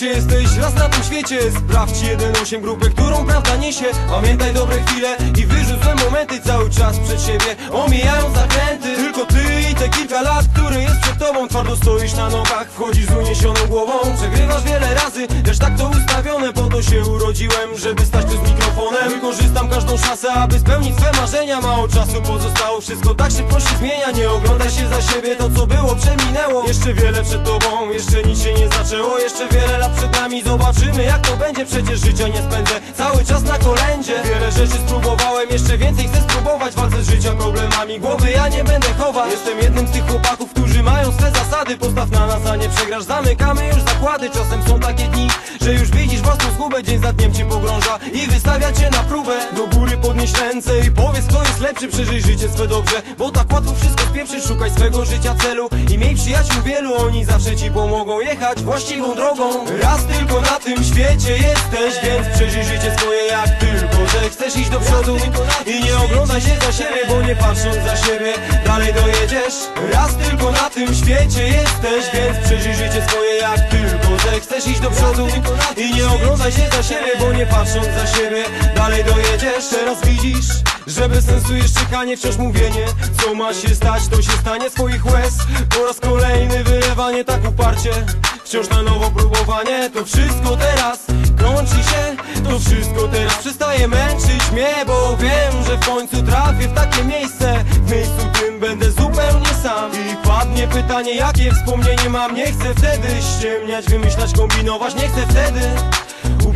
Jesteś? Raz na tym świecie. Sprawdź 1-8 grupę, którą prawda niesie. Pamiętaj dobre chwile i wyrzuć złe momenty Cały czas przed siebie. Omijają zakręty. Tylko ty i te kilka lat, które jest przed tobą. Twardo stoisz na nogach, wchodzisz z uniesioną głową. Przegrywasz wiele razy, też tak to ustawione. Po to się urodziłem, żeby stać tu z mikrofonem. Wykorzystam każdą szansę, aby spełnić swe marzenia. Mało czasu pozostało, wszystko tak szybko się zmienia. Nie oglądaj się za siebie, to co było przeminęło. Jeszcze wiele przed tobą, jeszcze nic się nie zaczęło. Jeszcze wiele lat przed nami, zobaczymy jak to będzie. Przecież życia nie spędzę, cały czas na kolędzie. Wiele rzeczy spróbowałem, jeszcze więcej chcę spróbować. Walczę z życia problemami, głowy ja nie będę chować Jestem jednym z tych chłopaków, którzy mają swe zasady. Postaw na nas, a nie przegrasz, zamykamy już zakłady. Czasem są takie dni, że już widzisz własną zgubę. Dzień za dniem cię pogrąża i wystawia cię na próbę. Do podnieś ręce i powiedz kto jest lepszy. Przeżyj życie swe dobrze, bo tak łatwo wszystko spieprzyć Szukaj swego życia celu i miej przyjaciół wielu. Oni zawsze ci pomogą jechać właściwą drogą. Raz tylko na tym świecie jesteś, więc przeżyj życie swoje jak tylko chcesz iść do przodu. I nie oglądaj się za siebie Bo nie patrząc za siebie dalej dojedziesz. Raz tylko na tym świecie jesteś, więc przeżyj życie swoje jak tylko Że chcesz iść do przodu i nie oglądaj się za siebie Bo nie patrząc za siebie dalej dojedziesz. Teraz widzisz, że bez sensu jest czekanie Wciąż mówienie, co ma się stać to się stanie Swoich łez. Po raz kolejny wylewanie tak uparcie Wciąż na nowo próbowanie To wszystko teraz kończy się To wszystko teraz przestaje męczyć mnie Bo wiem, że w końcu trafię w takie miejsce. W miejscu tym będę zupełnie sam. I padnie pytanie jakie wspomnienie mam. Nie chcę wtedy ściemniać, wymyślać, kombinować. Nie chcę wtedy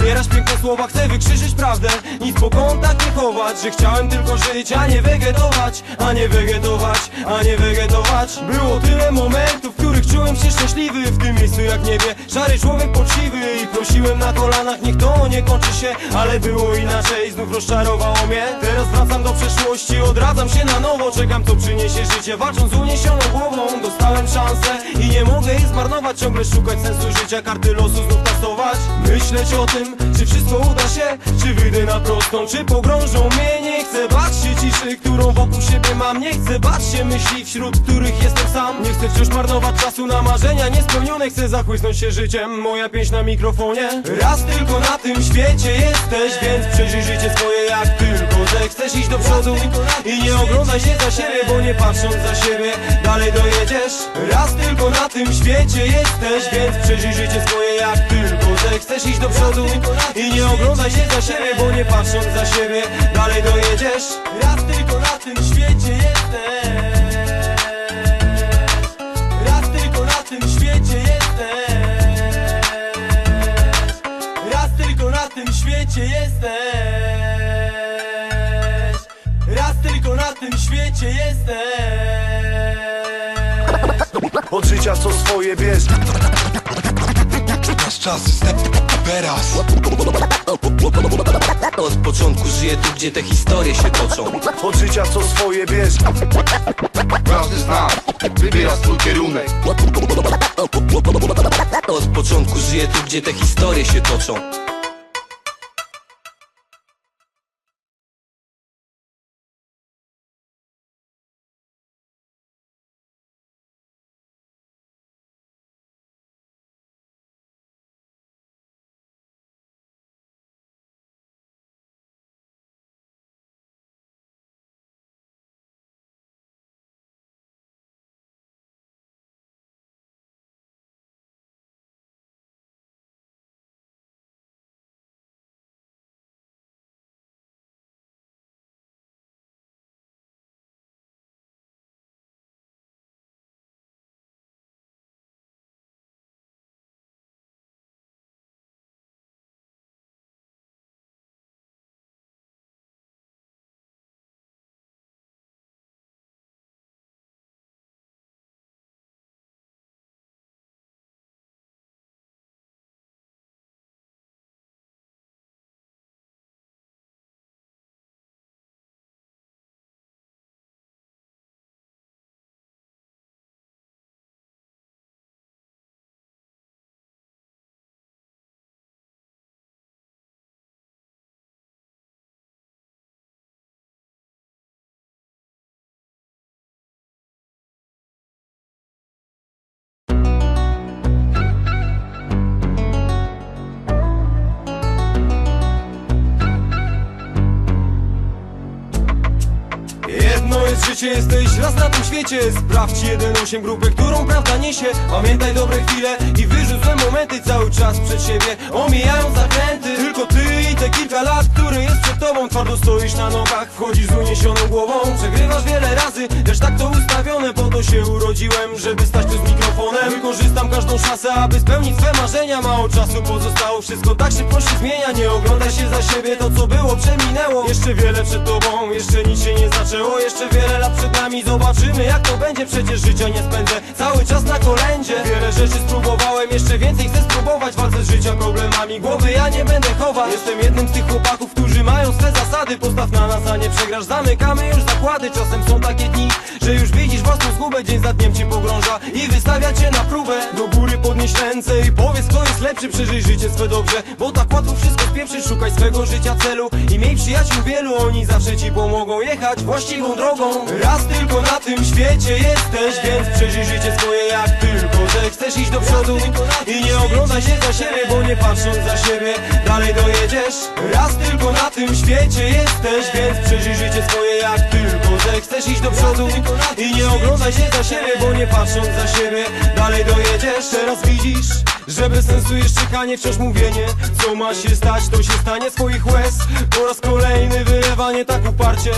Ubierać piękne słowa, chcę wykrzyżyć prawdę. Nic po kątach nie chować Że chciałem tylko żyć, a nie wegetować A nie wegetować, a nie wegetować. Było tyle momentów, w których czułem się szczęśliwy. W tym miejscu jak niebie, szary człowiek poczciwy. I prosiłem na kolanach, niech to nie kończy się Ale było inaczej, znów rozczarowało mnie. Teraz wracam do przeszłości, odradzam się na nowo. Czekam co przyniesie życie, walcząc z uniesioną głową Dostałem szansę. I nie mogę jej zmarnować Ciągle szukać sensu życia, karty losu znów tasować. Myśleć o tym, czy wszystko uda się Czy wyjdę na prostą, czy pogrążą mnie. Nie chcę bać się ciszy, którą wokół siebie mam. Nie chcę bać się myśli, wśród których jestem sam. Nie chcę wciąż marnować czasu na marzenia niespełnione. Chcę zachłysnąć się życiem, moja pieśń na mikrofonie. Raz tylko na tym świecie jesteś Więc przeżyj życie swoje jak tylko Że chcesz iść do przodu i nie oglądaj się za siebie Bo nie patrząc za siebie, dalej dojedziesz. Raz tylko na tym świecie jesteś Więc przeżyj życie swoje jak tylko Że chcesz iść do przodu i nie oglądaj się za siebie Bo nie patrząc za siebie, dalej dojedziesz. Raz tylko na tym świecie jesteś. Tym świecie jesteś tym świecie jesteś. Od życia co swoje bierz Nasz czas jest teraz. Od początku żyję tu, gdzie te historie się toczą. Od życia co swoje bierz Każdy z nas wybiera swój kierunek. Od początku żyję tu, gdzie te historie się toczą życie jesteś? Raz na tym świecie. Sprawdź 1-8 grupę, którą prawda niesie. Pamiętaj dobre chwile i wyrzuć złe momenty Cały czas przed siebie. Omijają zakręty Tylko ty i te kilka lat, które jest tobą Twardo stoisz na nogach, wchodzisz z uniesioną głową. Przegrywasz wiele razy, też tak to ustawione. Po to się urodziłem, żeby stać tu z mikrofonem. Wykorzystam każdą szansę, aby spełnić swe marzenia. Mało czasu pozostało, wszystko tak szybko się zmienia. Nie oglądaj się za siebie, to co było przeminęło. Jeszcze wiele przed tobą, jeszcze nic się nie zaczęło. Jeszcze wiele lat przed nami, zobaczymy jak to będzie. Przecież życia nie spędzę cały czas na kolędzie. Wiele rzeczy spróbowałem, jeszcze więcej chcę spróbować. Walczę z życia problemami, głowy ja nie będę chować. Jestem jednym z tych chłopaków, którzy mają swe zasady Postaw na nas, a nie przegrasz, zamykamy już zakłady Czasem są takie dni, że już widzisz własną zgubę Dzień za dniem cię pogrąża i wystawia cię na próbę. Do góry podnieś ręce i powiedz kto jest lepszy Przeżyj życie swe dobrze, bo tak łatwo wszystko spieprzyć Szukaj swego życia celu i miej przyjaciół wielu. Oni zawsze ci pomogą jechać właściwą drogą. Raz tylko na tym świecie jesteś, więc przeżyj życie swoje jak tylko Że chcesz iść do przodu. I nie oglądaj się za siebie Bo nie patrząc za siebie dalej dojedziesz. Raz tylko na tym świecie jesteś, więc przeżyj życie swoje jak tylko chcesz iść do przodu i nie oglądaj się za siebie Bo nie patrząc za siebie dalej dojedziesz. Teraz widzisz, że bez sensu jest czekanie Wciąż mówienie, co ma się stać To się stanie swoich łez. Po raz kolejny wylewanie tak uparcie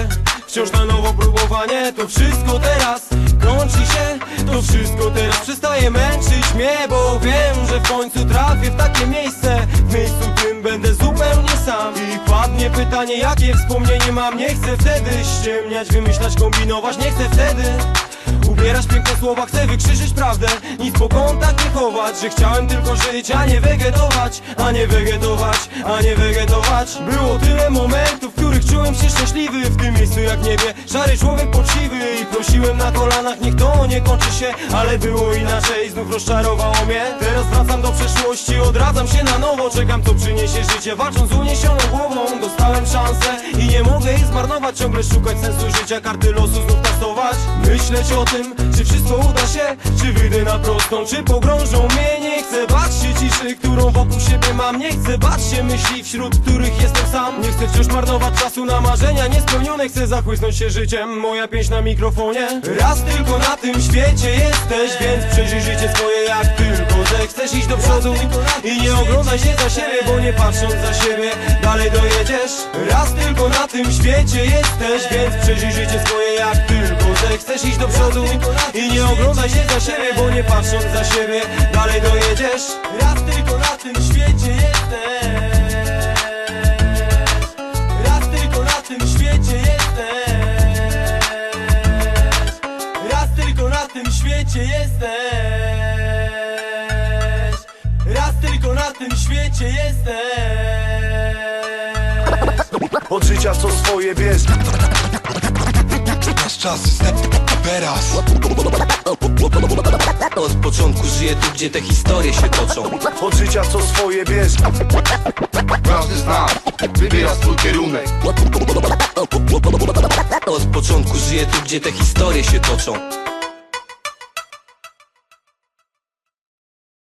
Wciąż na nowo próbowanie. To wszystko teraz kończy się To wszystko teraz przestaje męczyć mnie Bo wiem, że w końcu trafię w takie miejsce. W miejscu tym będę sam I padnie pytanie, jakie wspomnienie mam. Nie chcę wtedy ściemniać, wymyślać, kombinować. Nie chcę wtedy Ubierasz piękne słowa, chcę wykrzyżyć prawdę. Nic po kątach nie chować Że chciałem tylko żyć, a nie wegetować A nie wegetować, a nie wegetować. Było tyle momentów, w których czułem się szczęśliwy. W tym miejscu jak niebie, szary człowiek poczciwy. I prosiłem na kolanach, niech to nie kończy się Ale było inaczej, znów rozczarowało mnie. Teraz wracam do przeszłości, odradzam się na nowo. Czekam co przyniesie życie, walcząc z uniesioną głową Dostałem szansę. I nie mogę jej zmarnować Ciągle szukać sensu życia, karty losu znów tasować Myśleć o tym, czy wszystko uda się? Czy wyjdę na prostą, czy pogrążą mnie? Nie chcę bać się ciszy, którą wokół siebie mam. Nie chcę bać się myśli, wśród których jestem sam. Nie chcę wciąż marnować czasu na marzenia niespełnione. Chcę zachłysnąć się życiem, moja pieśń na mikrofonie. Raz tylko na tym świecie jesteś Więc przeżyj życie swoje jak tylko Że chcesz iść do przodu i nie oglądaj się za siebie Bo nie patrząc za siebie dalej dojedziesz. Raz tylko na tym świecie jesteś Więc przeżyj życie swoje jak tylko Że chcesz iść do przodu i nie oglądaj się za siebie Bo nie patrząc za siebie dalej dojedziesz. Raz tylko na tym świecie jesteś. Raz tylko na tym świecie jesteś. Raz tylko na tym świecie jesteś. Raz tylko na tym świecie jesteś. Od życia co swoje bierz czas jest teraz. Od początku żyję tu, gdzie te historie się toczą. Od życia co swoje bierz Każdy z nas wybiera swój kierunek. Od początku żyję tu, gdzie te historie się toczą